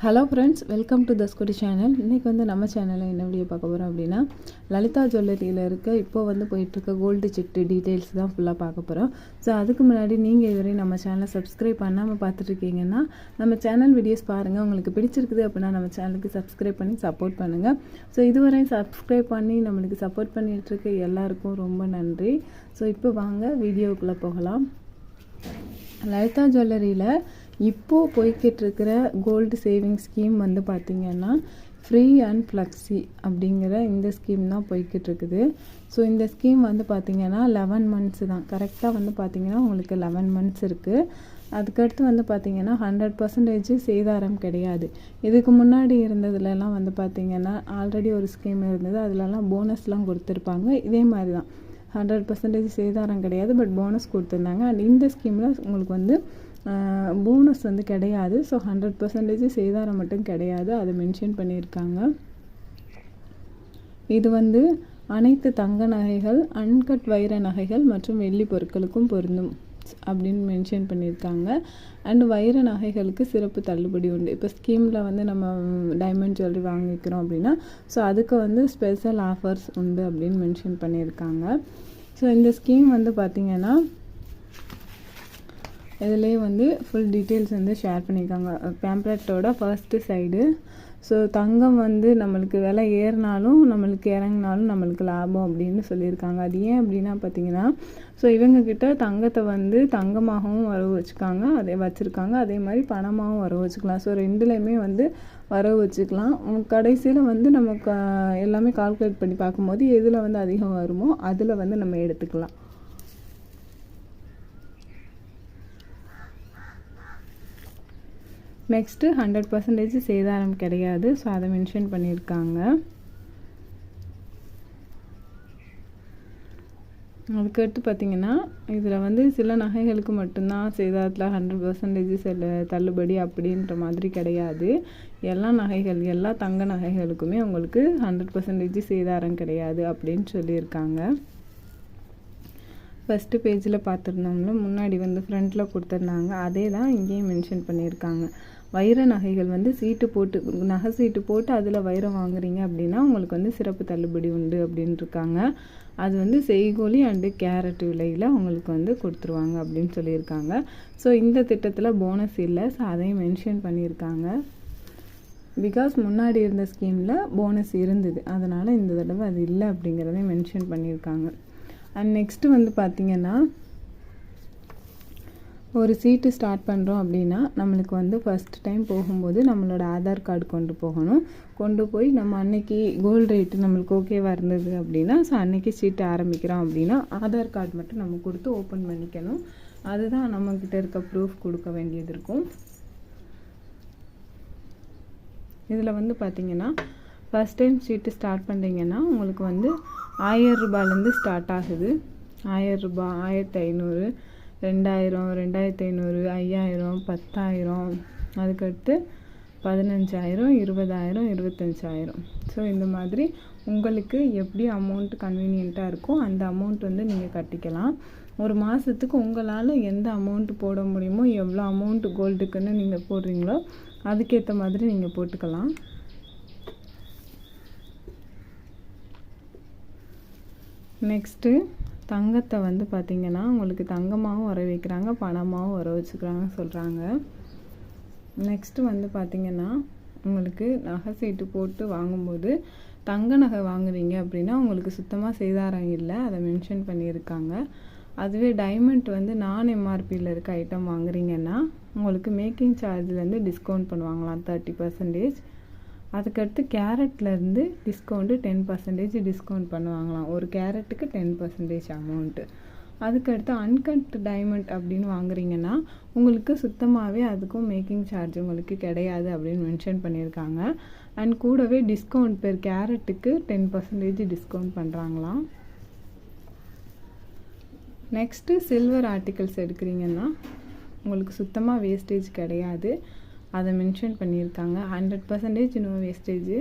Hello friends welcome to தஸ்குடி channel இன்றைக்கி வந்து நம்ம சேனலில் என்ன வீடியோ பார்க்க போகிறோம் அப்படின்னா லலிதா ஜுவல்லரியில் இருக்க இப்போ வந்து போயிட்டுருக்க கோல்டு சிட்டு டீட்டெயில்ஸ் தான் ஃபுல்லாக பார்க்க போகிறோம் ஸோ அதுக்கு முன்னாடி நீங்கள் இதுவரை நம்ம சேனலை சப்ஸ்கிரைப் பண்ணாமல் பார்த்துட்ருக்கீங்கன்னா நம்ம சேனல் வீடியோஸ் பாருங்கள் உங்களுக்கு பிடிச்சிருக்குது அப்படின்னா நம்ம சேனலுக்கு சப்ஸ்கிரைப் பண்ணி சப்போர்ட் பண்ணுங்கள் ஸோ இதுவரை சப்ஸ்கிரைப் பண்ணி நம்மளுக்கு சப்போர்ட் பண்ணிகிட்ருக்க எல்லாருக்கும் ரொம்ப நன்றி. ஸோ இப்போ வாங்க வீடியோக்குள்ளே போகலாம். லலிதா ஜுவல்லரியில் இப்போது போய்கிட்டு இருக்கிற கோல்டு சேவிங் ஸ்கீம் வந்து பார்த்திங்கன்னா ஃப்ரீ அண்ட் ஃப்ளக்ஸி அப்படிங்கிற இந்த ஸ்கீம் தான் போய்கிட்டு இருக்குது ஸோ இந்த ஸ்கீம் வந்து பார்த்திங்கன்னா லெவன் மந்த்ஸ் தான். கரெக்டாக வந்து பார்த்திங்கன்னா உங்களுக்கு லெவன் மந்த்ஸ் இருக்குது அதுக்கடுத்து வந்து பார்த்திங்கன்னா ஹண்ட்ரட் பர்சன்டேஜ் சேதாரம் கிடையாது. இதுக்கு முன்னாடி இருந்ததுலலாம் வந்து பார்த்திங்கன்னா ஆல்ரெடி ஒரு ஸ்கீம் இருந்தது. அதிலலாம் போனஸ்லாம் கொடுத்துருப்பாங்க. இதே மாதிரி தான். ஹண்ட்ரட் பர்சன்டேஜ் சேதாரம் கிடையாது பட் போனஸ் கொடுத்துருந்தாங்க. அண்ட் இந்த ஸ்கீமில் உங்களுக்கு வந்து போனஸ் வந்து கிடையாது. ஸோ ஹண்ட்ரட் பர்சன்டேஜ் சேதாரம் மட்டும் கிடையாது. அதை மென்ஷன் பண்ணியிருக்காங்க. இது வந்து அனைத்து தங்க நகைகள் அன்கட் வைர நகைகள் மற்றும் வெள்ளி பொருட்களுக்கும் பொருந்தும் அப்படின்னு மென்ஷன் பண்ணியிருக்காங்க. அண்ட் வைர நகைகளுக்கு சிறப்பு தள்ளுபடி உண்டு. இப்போ ஸ்கீமில் வந்து நம்ம டைமண்ட் ஜுவல்லரி வாங்கிக்கிறோம் அப்படின்னா ஸோ அதுக்கு வந்து ஸ்பெஷல் ஆஃபர்ஸ் உண்டு அப்படின்னு மென்ஷன் பண்ணியிருக்காங்க. ஸோ இந்த ஸ்கீம் வந்து பார்த்திங்கன்னா இதிலே வந்து ஃபுல் டீட்டெயில்ஸ் வந்து ஷேர் பண்ணியிருக்காங்க பேம்ப்ளெட்டோட ஃபர்ஸ்ட்டு சைடு ஸோ தங்கம் வந்து நம்மளுக்கு விலை ஏறினாலும் நம்மளுக்கு இறங்கினாலும் நம்மளுக்கு லாபம் அப்படின்னு சொல்லியிருக்காங்க. அது ஏன் அப்படின்னா பார்த்தீங்கன்னா ஸோ இவங்கக்கிட்ட தங்கத்தை வந்து தங்கமாகவும் வரவு வச்சுக்காங்க அதே வச்சுருக்காங்க. அதே மாதிரி பணமாகவும் வரவு வச்சுக்கலாம். ஸோ ரெண்டுலேயுமே வந்து வரவு வச்சுக்கலாம். கடைசியில் வந்து நம்ம எல்லாமே கால்குலேட் பண்ணி பார்க்கும்போது எதில் வந்து அதிகம் வருமோ அதில் வந்து நம்ம எடுத்துக்கலாம். நெக்ஸ்ட்டு ஹண்ட்ரட் பர்சன்டேஜ் சேதாரம் கிடையாது. ஸோ அதை மென்ஷன் பண்ணியிருக்காங்க. அதுக்கடுத்து பார்த்திங்கன்னா இதில் வந்து சில நகைகளுக்கு மட்டும்தான் சேதாரத்தில் ஹண்ட்ரட் பர்சன்டேஜ் செல்ல தள்ளுபடி அப்படின்ற மாதிரி கிடையாது. எல்லா நகைகள் எல்லா தங்க நகைகளுக்குமே உங்களுக்கு ஹண்ட்ரட் பர்சன்டேஜ் சேதாரம் கிடையாது அப்படின்னு சொல்லியிருக்காங்க. ஃபஸ்ட்டு பேஜில் பார்த்துருந்தோம்ல முன்னாடி வந்து ஃப்ரண்ட்டில் கொடுத்துருந்தாங்க. அதே தான் இங்கேயும் மென்ஷன் பண்ணியிருக்காங்க. வைர நகைகள் வந்து சீட்டு போட்டு நகை சீட்டு போட்டு அதில் வைரம் வாங்குறீங்க அப்படின்னா உங்களுக்கு வந்து சிறப்பு தள்ளுபடி உண்டு அப்படின்ட்டுருக்காங்க அது வந்து செய்கோழி அண்டு கேரட் விலையில் அவங்களுக்கு வந்து கொடுத்துருவாங்க அப்படின்னு சொல்லியிருக்காங்க. ஸோ இந்த திட்டத்தில் போனஸ் இல்லை. ஸோ அதையும் மென்ஷன் பண்ணியிருக்காங்க. பிகாஸ் முன்னாடி இருந்த ஸ்கீமில் போனஸ் இருந்தது. அதனால் இந்த தடவை அது இல்லை அப்படிங்கிறதையும் மென்ஷன் பண்ணியிருக்காங்க. அண்ட் நெக்ஸ்ட்டு வந்து பார்த்திங்கன்னா ஒரு சீட்டு ஸ்டார்ட் பண்ணுறோம் அப்படின்னா நம்மளுக்கு வந்து ஃபஸ்ட் டைம் போகும்போது நம்மளோட ஆதார் கார்டு கொண்டு போகணும். கொண்டு போய் நம்ம அன்னைக்கு கோல்டு ரேட்டு நம்மளுக்கு ஓகேவாக இருந்தது அப்படின்னா ஸோ அன்னைக்கு சீட்டு ஆரம்பிக்கிறோம் அப்படின்னா ஆதார் கார்டு மட்டும் நம்ம கொடுத்து ஓப்பன் பண்ணிக்கணும். அதுதான் நம்மக்கிட்ட இருக்க ப்ரூஃப் கொடுக்க வேண்டியது இருக்கும். இதில் வந்து பார்த்திங்கன்னா ஃபஸ்ட் டைம் சீட்டு ஸ்டார்ட் பண்ணுறீங்கன்னா உங்களுக்கு வந்து ஆயிரம் ரூபாயிலேருந்து ஸ்டார்ட் ஆகுது. ஆயிரம் ரூபாய் ஆயிரத்தி ஐநூறு ரெண்டாயிரம் ரெண்டாயிரத்தி ஐநூறு ஐயாயிரம் பத்தாயிரம் அதுக்கடுத்து பதினஞ்சாயிரம் இருபதாயிரம் இருபத்தஞ்சாயிரம். ஸோ இந்த மாதிரி உங்களுக்கு எப்படி அமௌண்ட் கன்வீனியண்ட்டாக இருக்கோ அந்த அமௌண்ட் வந்து நீங்கள் கட்டிக்கலாம். ஒரு மாதத்துக்கு உங்களால் எந்த அமௌண்ட் போட முடியுமோ எவ்வளோ அமௌண்ட் கோல்டுக்குன்னு நீங்கள் போடுறீங்களோ அதுக்கேற்ற மாதிரி நீங்கள் போட்டுக்கலாம். நெக்ஸ்ட்டு தங்கத்தை வந்து பார்த்திங்கன்னா உங்களுக்கு தங்கமாகவும் வர வைக்கிறாங்க பணமாகவும் வர வச்சுக்கிறாங்க சொல்கிறாங்க நெக்ஸ்ட்டு வந்து பார்த்திங்கன்னா உங்களுக்கு நகை சீட்டு போட்டு வாங்கும்போது தங்க நகை வாங்குறீங்க அப்படின்னா உங்களுக்கு சுத்தமாக சேதாரம் இல்லை அதை மென்ஷன் பண்ணியிருக்காங்க. அதுவே டைமண்ட் வந்து நான் எம்ஆர்பியில் இருக்க ஐட்டம் வாங்குறீங்கன்னா உங்களுக்கு மேக்கிங் சார்ஜ்லேருந்து டிஸ்கவுண்ட் பண்ணுவாங்களாம் தேர்ட்டி பர்சன்டேஜ் அதுக்கடுத்து கேரட்லேருந்து டிஸ்கவுண்ட்டு டென் பர்சன்டேஜ் டிஸ்கவுண்ட் பண்ணுவாங்களாம். ஒரு கேரட்டுக்கு டென் பர்சன்டேஜ் அமௌண்ட்டு அதுக்கடுத்து அன்கட் டைமண்ட் அப்படின்னு வாங்குறீங்கன்னா உங்களுக்கு சுத்தமாகவே அதுக்கும் மேக்கிங் சார்ஜ் உங்களுக்கு கிடையாது அப்படின்னு மென்ஷன் பண்ணியிருக்காங்க. அண்ட் கூடவே டிஸ்கவுண்ட் பெர் கேரட்டுக்கு டென் பர்சன்டேஜ் டிஸ்கவுண்ட் பண்ணுறாங்களாம் நெக்ஸ்ட்டு சில்வர் ஆர்டிகல்ஸ் எடுக்கிறீங்கன்னா உங்களுக்கு சுத்தமாக வேஸ்டேஜ் கிடையாது. அதை மென்ஷன் பண்ணியிருக்காங்க. Hundred percentage no wastage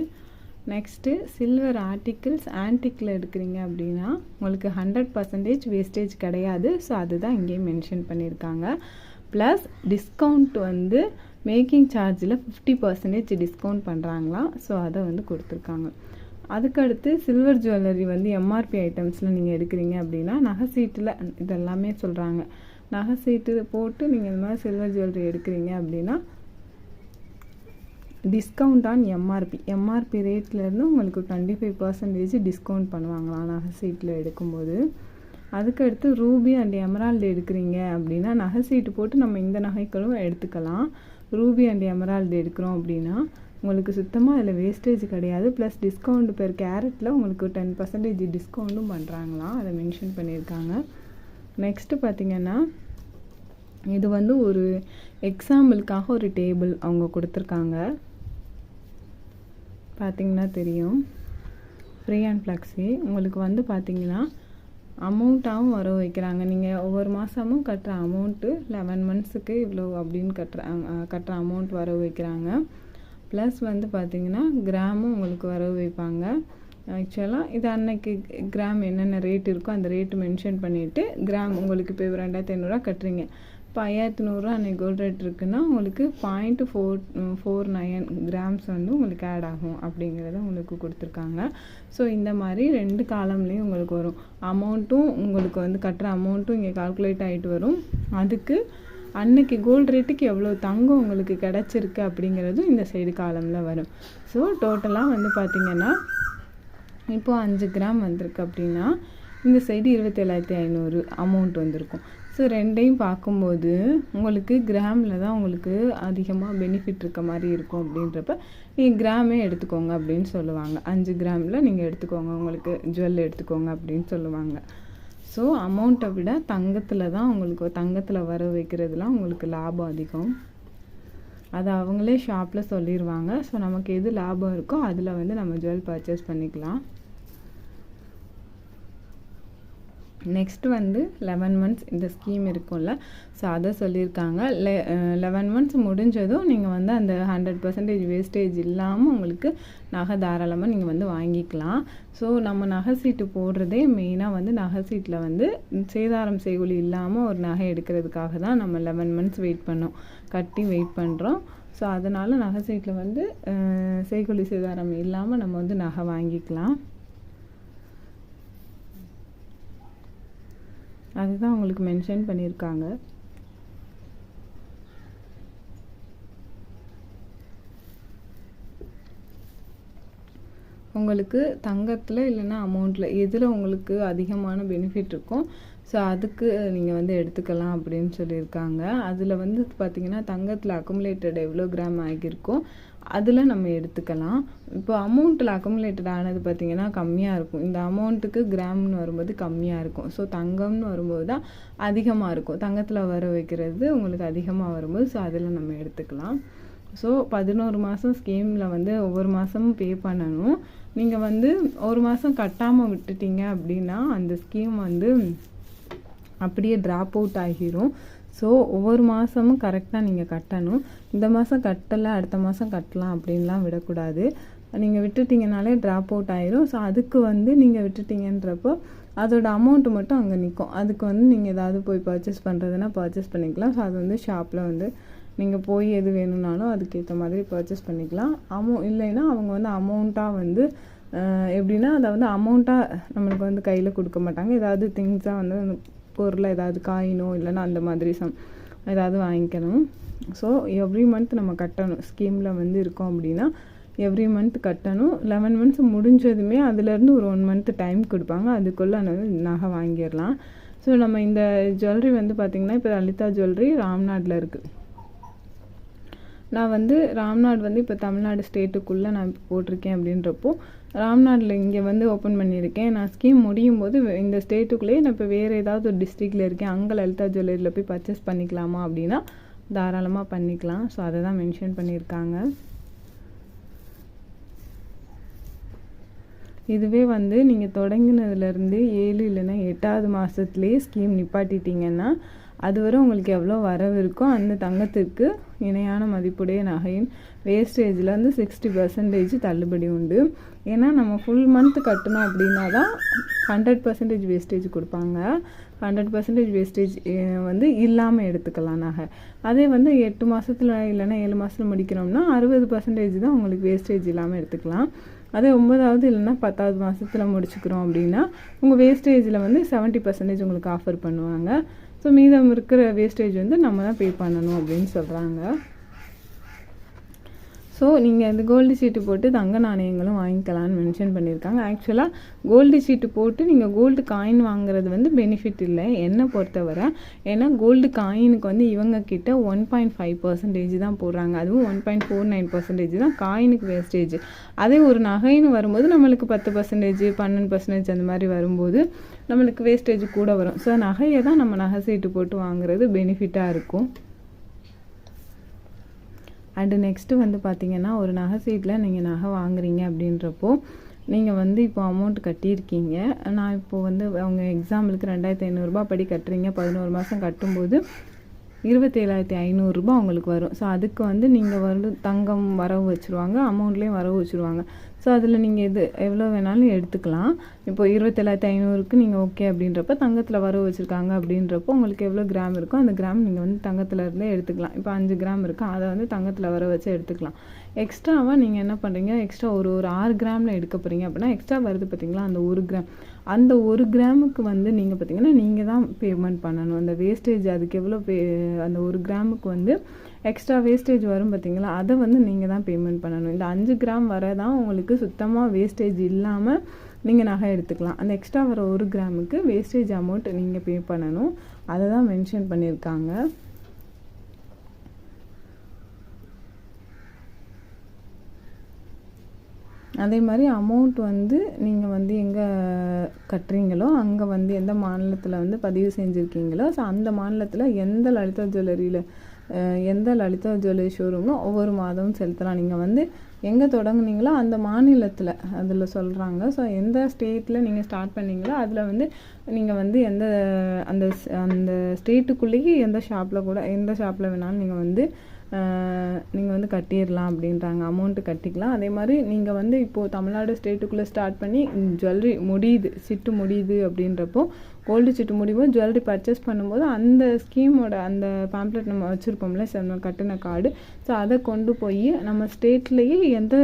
next silver articles ஆன்டிக்கில் எடுக்கிறீங்க அப்படின்னா உங்களுக்கு ஹண்ட்ரட் பர்சன்டேஜ் வேஸ்டேஜ் கிடையாது. ஸோ அதுதான் இங்கேயும் மென்ஷன் பண்ணியிருக்காங்க. ப்ளஸ் டிஸ்கவுண்ட் வந்து மேக்கிங் சார்ஜில் ஃபிஃப்டி பர்சன்டேஜ் டிஸ்கவுண்ட் பண்ணுறாங்களாம் ஸோ அதை வந்து கொடுத்துருக்காங்க. அதுக்கடுத்து சில்வர் ஜுவல்லரி வந்து எம்ஆர்பி ஐட்டம்ஸில் நீங்கள் எடுக்கிறீங்க அப்படின்னா நகை சீட்டில் இதெல்லாமே சொல்கிறாங்க நகை சீட்டு போட்டு நீங்கள் இந்த மாதிரி சில்வர் ஜுவல்லரி எடுக்கிறீங்க அப்படின்னா டிஸ்கவுண்ட் ஆன் எம்ஆர்பி எம்ஆர்பி ரேட்லேருந்து உங்களுக்கு டுவெண்ட்டி ஃபைவ் பர்சன்டேஜ் டிஸ்கவுண்ட் பண்ணுவாங்களாம் நகை சீட்டில் எடுக்கும்போது. அதுக்கடுத்து ரூபி அண்ட் எமரால்டு எடுக்கிறீங்க அப்படின்னா நகை சீட்டு போட்டு நம்ம இந்த நகைகளும் எடுத்துக்கலாம். ரூபி அண்ட் எமரால்டு எடுக்கிறோம் அப்படின்னா உங்களுக்கு சுத்தமாக அதில் வேஸ்டேஜ் கிடையாது. ப்ளஸ் டிஸ்கவுண்ட் பெர் கேரட்டில் உங்களுக்கு டென் பர்சன்டேஜ் டிஸ்கவுண்ட்டும் பண்ணுறாங்களாம் அதை மென்ஷன் பண்ணியிருக்காங்க. நெக்ஸ்ட்டு பார்த்தீங்கன்னா இது வந்து ஒரு எக்ஸாம்பிளுக்காக ஒரு டேபிள் அவங்க கொடுத்துருக்காங்க. பார்த்திங்கன்னா தெரியும். ஃப்ரீ அண்ட் ஃப்ளக்ஸி உங்களுக்கு வந்து பார்த்திங்கன்னா அமௌண்ட்டாகவும் வர வைக்கிறாங்க. நீங்கள் ஒவ்வொரு மாதமும் கட்டுற அமௌண்ட்டு லெவன் மந்த்ஸுக்கு இவ்வளோ அப்படின்னு கட்டுற கட்டுற அமௌண்ட் வர வைக்கிறாங்க. ப்ளஸ் வந்து பார்த்தீங்கன்னா கிராமும் உங்களுக்கு வர வைப்பாங்க. ஆக்சுவலாக இது அன்னைக்கு கிராம் என்னென்ன ரேட் இருக்கோ அந்த ரேட்டு மென்ஷன் பண்ணிவிட்டு கிராம் உங்களுக்கு இப்போ ரெண்டாயிரத்தி ஐநூறுரூவா கட்டுறீங்க. இப்போ ஐயாயிரத்தி நூறுரூவா அன்றைக்கி கோல்ட் ரேட் இருக்குன்னா உங்களுக்கு point four four nine grams வந்து உங்களுக்கு ஆட் ஆகும் அப்படிங்கிறத உங்களுக்கு கொடுத்துருக்காங்க. ஸோ இந்த மாதிரி ரெண்டு காலம்லேயும் உங்களுக்கு வரும். அமௌண்ட்டும் உங்களுக்கு வந்து கட்டுற அமௌண்ட்டும் இங்கே கால்குலேட் ஆகிட்டு வரும். அதுக்கு அன்னைக்கு கோல்டு ரேட்டுக்கு எவ்வளோ தங்கம் உங்களுக்கு கிடச்சிருக்கு அப்படிங்கிறதும் இந்த சைடு காலமில் வரும். ஸோ டோட்டலாக வந்து பார்த்திங்கன்னா இப்போது அஞ்சு கிராம் வந்திருக்கு அப்படின்னா இந்த சைடு இருபத்தேழாயிரத்தி ஐநூறு அமௌண்ட் வந்திருக்கும். ஸோ ரெண்டையும் பார்க்கும்போது உங்களுக்கு கிராமில் தான் உங்களுக்கு அதிகமாக பெனிஃபிட் இருக்க மாதிரி இருக்கும் அப்படின்றப்ப நீங்கள் கிராமே எடுத்துக்கோங்க அப்படின்னு சொல்லுவாங்க. அஞ்சு கிராமில் நீங்கள் எடுத்துக்கோங்க. உங்களுக்கு ஜுவல் எடுத்துக்கோங்க அப்படின்னு சொல்லுவாங்க. ஸோ அமௌண்ட்டை விட தங்கத்தில் தான் உங்களுக்கு தங்கத்தில் வர வைக்கிறதுலாம் உங்களுக்கு லாபம் அதிகம். அதை அவங்களே ஷாப்பில் சொல்லிடுவாங்க ஸோ நமக்கு எது லாபம் இருக்கோ அதில் வந்து நம்ம ஜுவல் பர்ச்சேஸ் பண்ணிக்கலாம். நெக்ஸ்ட் வந்து லெவன் மந்த்ஸ் இந்த ஸ்கீம் இருக்கும்ல. ஸோ அதை சொல்லியிருக்காங்க. லெ லெவன் மந்த்ஸ் முடிஞ்சதும் நீங்கள் வந்து அந்த ஹண்ட்ரட் பர்சன்டேஜ் வேஸ்டேஜ் இல்லாமல் உங்களுக்கு நகை தாராளமாக நீங்கள் வந்து வாங்கிக்கலாம். ஸோ நம்ம நகை சீட்டு போடுறதே மெயினாக வந்து நகை சீட்டில் வந்து சேதாரம் செய்கூலி இல்லாமல் ஒரு நகை எடுக்கிறதுக்காக தான் நம்ம லெவன் மந்த்ஸ் வெயிட் பண்ணோம். கட்டி வெயிட் பண்ணுறோம் ஸோ அதனால் நகை சீட்டில் வந்து செய்கூலி சேதாரம் இல்லாமல் நம்ம வந்து நகை வாங்கிக்கலாம். அதுதான் உங்களுக்கு மென்ஷன் பண்ணியிருக்காங்க. உங்களுக்கு தங்கத்தில் இல்லைன்னா அமௌண்ட்டில் எதில் உங்களுக்கு அதிகமான பெனிஃபிட் இருக்கும் ஸோ அதுக்கு நீங்கள் வந்து எடுத்துக்கலாம் அப்படின்னு சொல்லியிருக்காங்க. அதில் வந்து பார்த்திங்கன்னா தங்கத்தில் அக்குமுலேட்டட் எவ்வளோ கிராம் ஆகியிருக்கோ அதில் நம்ம எடுத்துக்கலாம். இப்போ அமௌண்ட்டில் அக்குமுலேட்டட் ஆனது பார்த்திங்கன்னா கம்மியாக இருக்கும். இந்த அமௌண்ட்டுக்கு கிராம்னு வரும்போது கம்மியாக இருக்கும். ஸோ தங்கம்னு வரும்போது தான் அதிகமாக இருக்கும். தங்கத்தில் வர வைக்கிறது உங்களுக்கு அதிகமாக வரும்போது ஸோ அதில் நம்ம எடுத்துக்கலாம். ஸோ பதினோரு மாதம் ஸ்கீமில் வந்து ஒவ்வொரு மாதமும் பே பண்ணணும். நீங்கள் வந்து ஒரு மாதம் கட்டாமல் விட்டுட்டீங்க அப்படின்னா அந்த ஸ்கீம் வந்து அப்படியே ட்ராப் அவுட் ஆகிரும். ஸோ ஒவ்வொரு மாதமும் கரெக்டாக நீங்கள் கட்டணும். இந்த மாதம் கட்டலை அடுத்த மாதம் கட்டலாம் அப்படின்லாம் விடக்கூடாது. நீங்கள் விட்டுட்டிங்கனாலே ட்ராப் அவுட் ஆயிரும். ஸோ அதுக்கு வந்து நீங்கள் விட்டுட்டீங்கன்றப்போ அதோட அமௌண்ட்டு மட்டும் அங்கே நிற்கும் அதுக்கு வந்து நீங்கள் ஏதாவது போய் பர்ச்சேஸ் பண்ணுறதுனா பர்ச்சேஸ் பண்ணிக்கலாம். ஸோ அது வந்து ஷாப்பில் வந்து நீங்கள் போய் எது வேணும்னாலும் அதுக்கேற்ற மாதிரி பர்ச்சேஸ் பண்ணிக்கலாம். அமௌ இல்லைன்னா அவங்க வந்து அமௌண்ட்டாக வந்து எப்படின்னா அதை வந்து அமௌண்ட்டாக நம்மளுக்கு வந்து கையில் கொடுக்க மாட்டாங்க. ஏதாவது திங்ஸாக வந்து பொருளை ஏதாவது காயினோ இல்லைன்னா அந்த மாதிரி சம் ஏதாவது வாங்கிக்கணும். ஸோ எவ்ரி மந்த் நம்ம கட்டணும். ஸ்கீமில் வந்து இருக்கோம் அப்படின்னா எவ்ரி மந்த் கட்டணும். லெவன் மந்த்ஸ் முடிஞ்சதுமே அதுலேருந்து ஒரு ஒன் மந்த் டைம் கொடுப்பாங்க. அதுக்குள்ளே வந்து நகை வாங்கிடலாம். ஸோ நம்ம இந்த ஜுவல்லரி வந்து பார்த்திங்கன்னா இப்போ லலிதா ஜுவல்லரி ராம்நாட்டில் இருக்குது நான் வந்து ராம்நாடு வந்து இப்போ தமிழ்நாடு ஸ்டேட்டுக்குள்ளே நான் போட்டிருக்கேன் அப்படின்றப்போ ராம்நாட்டில் இங்கே வந்து ஓப்பன் பண்ணியிருக்கேன். நான் ஸ்கீம் முடியும் போது இந்த ஸ்டேட்டுக்குள்ளேயே நான் இப்போ வேறு ஏதாவது ஒரு டிஸ்ட்ரிக்டில் இருக்கேன். அங்கே லலிதா ஜுவல்லரியில் போய் பர்ச்சேஸ் பண்ணிக்கலாமா அப்படின்னா தாராளமாக பண்ணிக்கலாம். ஸோ அதை தான் மென்ஷன் பண்ணியிருக்காங்க. இதுவே வந்து நீங்கள் தொடங்கினதுலேருந்து ஏழு இல்லைன்னா எட்டாவது மாதத்துலேயே ஸ்கீம் நிப்பாட்டிட்டீங்கன்னா அது வரை உங்களுக்கு எவ்வளோ வரவு இருக்கோ அந்த தங்கத்துக்கு இணையான மதிப்புடைய நகையின் வேஸ்டேஜில் வந்து சிக்ஸ்டி பர்சன்டேஜ் தள்ளுபடி உண்டு. ஏன்னா நம்ம ஃபுல் மந்த் கட்டணும் அப்படின்னா தான் ஹண்ட்ரட் பர்சன்டேஜ் வேஸ்டேஜ் கொடுப்பாங்க. ஹண்ட்ரட் பர்சன்டேஜ் வேஸ்டேஜ் வந்து இல்லாமல் எடுத்துக்கலாம் நகை. அதே வந்து எட்டு மாதத்தில் இல்லைன்னா ஏழு மாதத்தில் முடிக்கிறோம்னா அறுபது பர்சன்டேஜ் தான் உங்களுக்கு வேஸ்டேஜ் இல்லாமல் எடுத்துக்கலாம். அதே ஒம்பதாவது இல்லைன்னா பத்தாவது மாதத்தில் முடிச்சுக்கிறோம் அப்படின்னா உங்கள் வேஸ்டேஜில் வந்து செவன்ட்டி பர்சன்டேஜ் உங்களுக்கு ஆஃபர் பண்ணுவாங்க. ஸோ மீதம் இருக்கிற வேஸ்டேஜ் வந்து நம்ம தான் பே பண்ணணும் அப்படின்னு சொல்கிறாங்க ஸோ நீங்கள் இந்த கோல்டு சீட்டு போட்டு தங்க நாணயங்களும் வாங்கிக்கலாம்னு மென்ஷன் பண்ணியிருக்காங்க. ஆக்சுவலாக கோல்டு சீட்டு போட்டு நீங்கள் கோல்டு காயின் வாங்குறது வந்து பெனிஃபிட் இல்லை. என்னை பொறுத்தவரை ஏன்னா கோல்டு காயினுக்கு வந்து இவங்க கிட்ட ஒன் பாயிண்ட் ஃபைவ் பர்சன்டேஜ் தான் போடுறாங்க. அதுவும் one point four nine percentage தான் காயினுக்கு வேஸ்டேஜ் அதே ஒரு நகைன்னு வரும்போது நம்மளுக்கு பத்து பர்சன்டேஜ் பன்னெண்டு பர்சன்டேஜ் அந்த மாதிரி வரும்போது நம்மளுக்கு வேஸ்டேஜ் கூட வரும். ஸோ நகையை தான் நம்ம நகை சீட்டு போட்டு வாங்குறது பெனிஃபிட்டாக இருக்கும். அண்டு நெக்ஸ்ட்டு வந்து பார்த்திங்கன்னா ஒரு நகை சீட்டில் நீங்கள் நகை வாங்குறீங்க அப்படின்றப்போ நீங்கள் வந்து இப்போ அமௌண்ட் கட்டியிருக்கீங்க. நான் இப்போது வந்து அவங்க எக்ஸாம்பிளுக்கு ரெண்டாயிரத்தி ஐநூறுரூபா படி கட்டுறீங்க. பதினோரு மாதம் கட்டும்போது இருபத்தேழாயிரத்தி ஐநூறுரூபா உங்களுக்கு வரும். ஸோ அதுக்கு வந்து நீங்கள் வந்து தங்கம் வரவு வச்சுருவாங்க. அமௌண்ட்லேயும் வரவு வச்சுருவாங்க. ஸோ அதில் நீங்கள் எது எவ்வளோ வேணாலும் எடுத்துக்கலாம். இப்போ இருபத்தேழாயிரத்தி ஐநூறுக்கு நீங்கள் ஓகே அப்படின்றப்ப தங்கத்தில் வரவு வச்சுருக்காங்க அப்படின்றப்போ உங்களுக்கு எவ்வளோ கிராம் இருக்கோ அந்த கிராம் நீங்கள் வந்து தங்கத்தில் இருந்தே எடுத்துக்கலாம். இப்போ அஞ்சு கிராம் இருக்கோ அதை வந்து தங்கத்தில் வர வச்சு எடுத்துக்கலாம். எக்ஸ்ட்ராவாக நீங்கள் என்ன பண்ணுறீங்க எக்ஸ்ட்ரா ஒரு ஒரு ஆறு கிராமில் எடுக்க போகிறீங்க அப்படின்னா எக்ஸ்ட்ரா வருது பார்த்தீங்களா அந்த ஒரு கிராம் அந்த ஒரு கிராமுக்கு வந்து நீங்கள் பார்த்தீங்கன்னா நீங்கள் தான் பேமெண்ட் பண்ணணும். அந்த வேஸ்டேஜ் அதுக்கு எவ்வளோ பே அந்த ஒரு கிராமுக்கு வந்து எக்ஸ்ட்ரா வேஸ்டேஜ் வரும் பார்த்தீங்களா அதை வந்து நீங்கள் தான் பேமெண்ட் பண்ணணும். இந்த அஞ்சு கிராம் வர தான் உங்களுக்கு சுத்தமாக வேஸ்டேஜ் இல்லாமல் நீங்கள் நகை எடுத்துக்கலாம். அந்த எக்ஸ்ட்ரா வர ஒரு கிராமுக்கு வேஸ்டேஜ் அமௌண்ட் நீங்கள் பே பண்ணணும். அதை தான் மென்ஷன் பண்ணியிருக்காங்க. அதே மாதிரி அமௌண்ட் வந்து நீங்கள் வந்து எங்கே கட்டுறீங்களோ அங்கே வந்து எந்த மாநிலத்தில் வந்து பதிவு செஞ்சுருக்கீங்களோ ஸோ அந்த மாநிலத்தில் எந்த லலிதா ஜுவல்லரியில் எந்த லலிதா ஜுவல்லரி ஷோரூமும் ஒவ்வொரு மாதமும் செலுத்தலாம். நீங்கள் வந்து எங்கே தொடங்குனீங்களோ அந்த மாநிலத்தில் அதில் சொல்கிறாங்க ஸோ எந்த ஸ்டேட்டில் நீங்கள் ஸ்டார்ட் பண்ணீங்களோ அதில் வந்து நீங்கள் வந்து எந்த அந்த அந்த ஸ்டேட்டுக்குள்ளேயே எந்த ஷாப்பில் கூட எந்த ஷாப்பில் வேணாலும் நீங்கள் வந்து நீங்கள் வந்து கட்டிடலாம் அப்படின்றாங்க. அமௌண்ட்டு கட்டிக்கலாம். அதே மாதிரி நீங்கள் வந்து இப்போது தமிழ்நாடு ஸ்டேட்டுக்குள்ளே ஸ்டார்ட் பண்ணி ஜுவல்லரி முடியுது சிட்டு முடியுது அப்படின்றப்போ கோல்டு சிட்டு முடியும் ஜுவல்லரி பர்ச்சேஸ் பண்ணும்போது அந்த ஸ்கீமோட அந்த பேம்ப்ளெட் நம்ம வச்சுருப்போம்ல நம்ம கட்டின கார்டு. ஸோ அதை கொண்டு போய் நம்ம ஸ்டேட்லேயே எந்த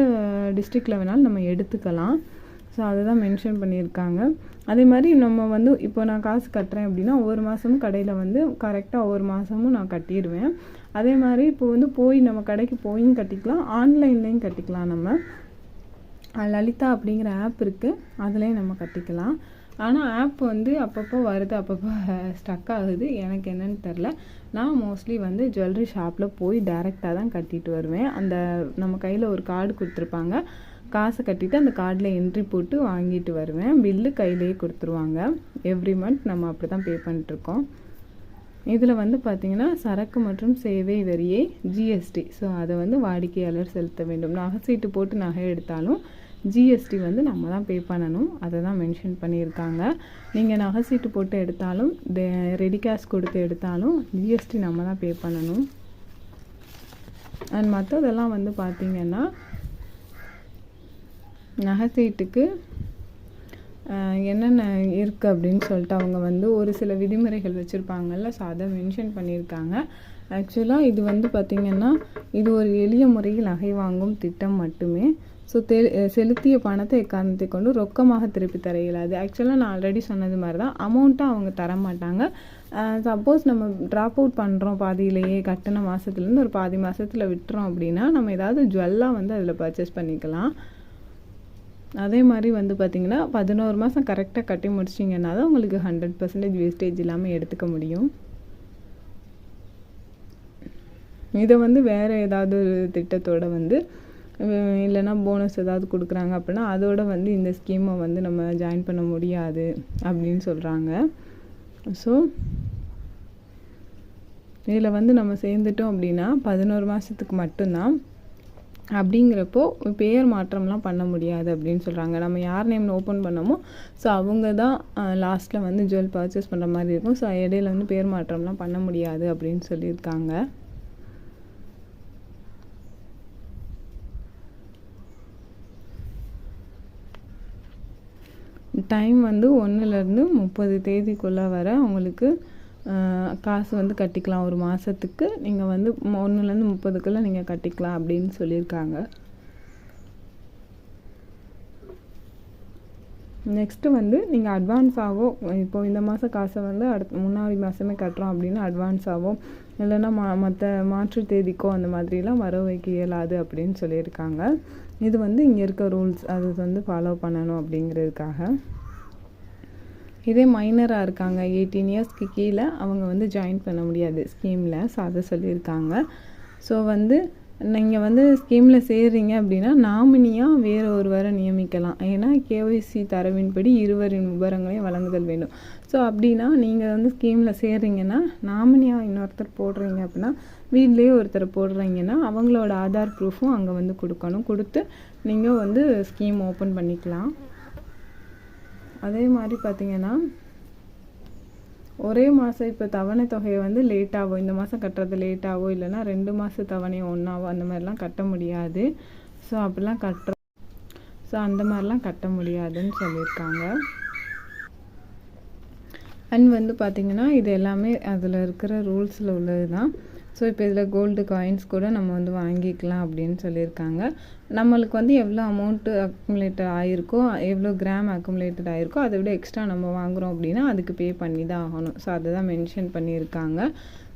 டிஸ்ட்ரிக்டில் வேணாலும் நம்ம எடுத்துக்கலாம். ஸோ அதை தான் மென்ஷன் பண்ணியிருக்காங்க. அதே மாதிரி நம்ம வந்து இப்போ நான் காசு கட்டுறேன் அப்படின்னா ஒவ்வொரு மாதமும் கடையில் வந்து கரெக்டாக ஒவ்வொரு மாதமும் நான் கட்டிடுவேன் அதே மாதிரி இப்போ வந்து போய் நம்ம கடைக்கு போயும் கட்டிக்கலாம் ஆன்லைன்லேயும் கட்டிக்கலாம் நம்ம. லலிதா அப்படிங்கிற ஆப் இருக்குது அதுலேயும் நம்ம கட்டிக்கலாம். ஆனால் ஆப் வந்து அப்பப்போ வருது அப்பப்போ ஸ்டக் ஆகுது. எனக்கு என்னன்னு தெரில நான் மோஸ்ட்லி வந்து ஜுவல்லரி ஷாப்பில் போய் டேரெக்டாக தான் கட்டிட்டு வருவேன். அந்த நம்ம கையில் ஒரு கார்டு கொடுத்துருப்பாங்க. காசை கட்டிட்டு அந்த கார்டில் என்ட்ரி போட்டு வாங்கிட்டு வருவேன். பில்லு கையிலேயே கொடுத்துருவாங்க. எவ்ரி மந்த் நம்ம அப்படி தான் பே பண்ணிட்டுருக்கோம் இதில் வந்து பார்த்திங்கன்னா சரக்கு மற்றும் சேவை வரியை ஜிஎஸ்டி ஸோ அதை வந்து வாடிக்கையாளர் செலுத்த வேண்டும். நகை சீட்டு போட்டு நகை எடுத்தாலும் ஜிஎஸ்டி வந்து நம்ம தான் பே பண்ணணும். அதை தான் மென்ஷன் பண்ணியிருக்காங்க. நீங்கள் நகை சீட்டு போட்டு எடுத்தாலும் ரெடி கேஷ் கொடுத்து எடுத்தாலும் ஜிஎஸ்டி நம்ம தான் பே பண்ணணும். அண்ட் மற்றதெல்லாம் வந்து பார்த்திங்கன்னா நகை சீட்டுக்கு என்னென்ன இருக்குது அப்படின்னு சொல்லிட்டு அவங்க வந்து ஒரு சில விதிமுறைகள் வச்சுருப்பாங்கல்ல ஸோ அதை மென்ஷன் பண்ணியிருக்காங்க. ஆக்சுவலாக இது வந்து பார்த்திங்கன்னா இது ஒரு எளிய முறையில் நகை வாங்கும் திட்டம் மட்டுமே. ஸோ தெ செலுத்திய பணத்தை எக்காரணத்தை கொண்டு ரொக்கமாக திருப்பி தர இயலாது. ஆக்சுவலாக நான் ஆல்ரெடி சொன்னது மாதிரி தான் அமௌண்ட்டும் அவங்க தர மாட்டாங்க சப்போஸ் நம்ம ட்ராப் அவுட் பண்ணுறோம் பாதியிலேயே கட்டின மாதத்துலேருந்து ஒரு பாதி மாதத்தில் விட்டுறோம் அப்படின்னா நம்ம ஏதாவது ஜுவல்லாக வந்து அதில் பர்ச்சேஸ் பண்ணிக்கலாம். அதே மாதிரி வந்து பார்த்திங்கன்னா பதினோரு மாதம் கரெக்டாக கட்டி முடிச்சிங்கன்னா தான் உங்களுக்கு ஹண்ட்ரட் பர்சன்டேஜ் வேஸ்டேஜ் இல்லாமல் எடுத்துக்க முடியும். இதை வந்து வேறு ஏதாவது ஒரு திட்டத்தோடு வந்து இல்லைனா போனஸ் ஏதாவது கொடுக்குறாங்க அப்படின்னா அதோட வந்து இந்த ஸ்கீமை வந்து நம்ம ஜாயின் பண்ண முடியாது அப்படின்னு சொல்கிறாங்க ஸோ இதில் வந்து நம்ம சேர்ந்துட்டோம் அப்படின்னா பதினோரு மாதத்துக்கு மட்டும்தான் அப்படிங்கிறப்போ பேர் மாற்றம்லாம் பண்ண முடியாது அப்படின்னு சொல்கிறாங்க நம்ம யார் நேம் ஓப்பன் பண்ணோமோ ஸோ அவங்க தான் லாஸ்ட்டில் வந்து ஜுவல் பர்ச்சேஸ் பண்ணுற மாதிரி இருக்கும். ஸோ இடையில வந்து பேர் மாற்றம்லாம் பண்ண முடியாது அப்படின்னு சொல்லியிருக்காங்க. டைம் வந்து ஒன்றுலேருந்து முப்பது தேதிக்குள்ளே வர உங்களுக்கு காசு வந்து கட்டிக்கலாம். ஒரு மாதத்துக்கு நீங்கள் வந்து ஒன்றுலேருந்து முப்பதுக்குள்ளே நீங்கள் கட்டிக்கலாம் அப்படின்னு சொல்லியிருக்காங்க. நெக்ஸ்ட்டு வந்து நீங்கள் அட்வான்ஸாகவோ இப்போ இந்த மாதம் காசை வந்து அடுத்த முன்னாடி மாதமே கட்டுறோம் அப்படின்னா அட்வான்ஸாகவோ இல்லைன்னா மா மற்ற மாற்று தேதிக்கோ அந்த மாதிரிலாம் வர வைக்க இயலாது அப்படின்னு சொல்லியிருக்காங்க. இது வந்து இங்கே இருக்க ரூல்ஸ் அது வந்து ஃபாலோ பண்ணணும் அப்படிங்கிறதுக்காக. இதே மைனராக இருக்காங்க. எயிட்டீன் இயர்ஸ்க்கு கீழே அவங்க வந்து ஜாயின் பண்ண முடியாது. ஸ்கீமில் ஸோ அதை சொல்லியிருக்காங்க. ஸோ வந்து நீங்கள் வந்து ஸ்கீமில் சேர்றீங்க அப்படின்னா நாமினியாக வேறு ஒருவரை நியமிக்கலாம். ஏன்னா கேஒய்சி தரவின்படி இருவரின் விவரங்களையும் வழங்குதல் வேண்டும். ஸோ அப்படின்னா நீங்கள் வந்து ஸ்கீமில் சேர்றீங்கன்னா நாமினியாக இன்னொருத்தர் போடுறீங்க அப்படின்னா வீட்லேயே ஒருத்தர் போடுறீங்கன்னா அவங்களோட ஆதார் ப்ரூஃபும் அங்கே வந்து கொடுக்கணும். கொடுத்து நீங்கள் வந்து ஸ்கீம் ஓப்பன் பண்ணிக்கலாம். அதே மாதிரி பார்த்தீங்கன்னா ஒரே மாதம் இப்போ தவணை தொகையை வந்து லேட்டாகவோ இந்த மாதம் கட்டுறது லேட்டாகவோ இல்லைனா ரெண்டு மாத தவணையும் ஒன்றாவோ அந்த மாதிரிலாம் கட்ட முடியாது. ஸோ அப்படிலாம் கட்டுற ஸோ அந்த மாதிரிலாம் கட்ட முடியாதுன்னு சொல்லியிருக்காங்க. அண்ட் வந்து பார்த்திங்கன்னா இது எல்லாமே அதில் இருக்கிற ரூல்ஸில் உள்ளது தான் ஸோ இப்போ இதில் கோல்டு காயின்ஸ் கூட நம்ம வந்து வாங்கிக்கலாம் அப்படின்னு சொல்லியிருக்காங்க. நம்மளுக்கு வந்து எவ்வளோ அமௌண்ட்டு அக்குமுலேட் ஆகிருக்கோ எவ்வளோ கிராம் அக்குமுலேட்டட் ஆகிருக்கோ அதை விட எக்ஸ்ட்ரா நம்ம வாங்குகிறோம் அப்படின்னா அதுக்கு பே பண்ணி தான் ஆகணும். ஸோ அதை தான் மென்ஷன் பண்ணியிருக்காங்க.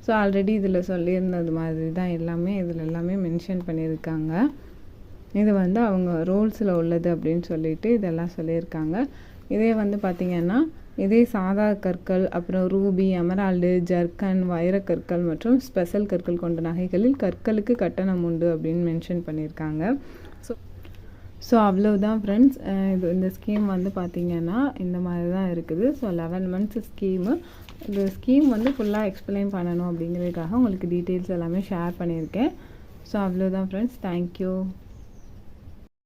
ஸோ ஆல்ரெடி இதில் சொல்லியிருந்தது மாதிரி தான் எல்லாமே இதில் எல்லாமே மென்ஷன் பண்ணியிருக்காங்க. இது வந்து அவங்க ரூல்ஸில் உள்ளது அப்படின்னு சொல்லிட்டு இதெல்லாம் சொல்லியிருக்காங்க. இதே வந்து பார்த்திங்கன்னா இதே சாதா கற்கள் அப்புறம் ரூபி எமரால்டு ஜர்க்கன் வைரக்கற்கள் மற்றும் ஸ்பெஷல் கற்கள் கொண்ட நகைகளில் கற்களுக்கு கட்டணம் உண்டு அப்படின்னு மென்ஷன் பண்ணியிருக்காங்க. ஸோ ஸோ அவ்வளவுதான் ஃப்ரெண்ட்ஸ் இது இந்த ஸ்கீம் வந்து பார்த்திங்கன்னா இந்த மாதிரி தான் இருக்குது. ஸோ லெவன் மந்த்ஸ் ஸ்கீமு இந்த ஸ்கீம் வந்து ஃபுல்லாக எக்ஸ்பிளைன் பண்ணணும் அப்படிங்கிறதுக்காக உங்களுக்கு டீட்டெயில்ஸ் எல்லாமே ஷேர் பண்ணியிருக்கேன். ஸோ அவ்வளோதான் ஃப்ரெண்ட்ஸ் தேங்க்யூ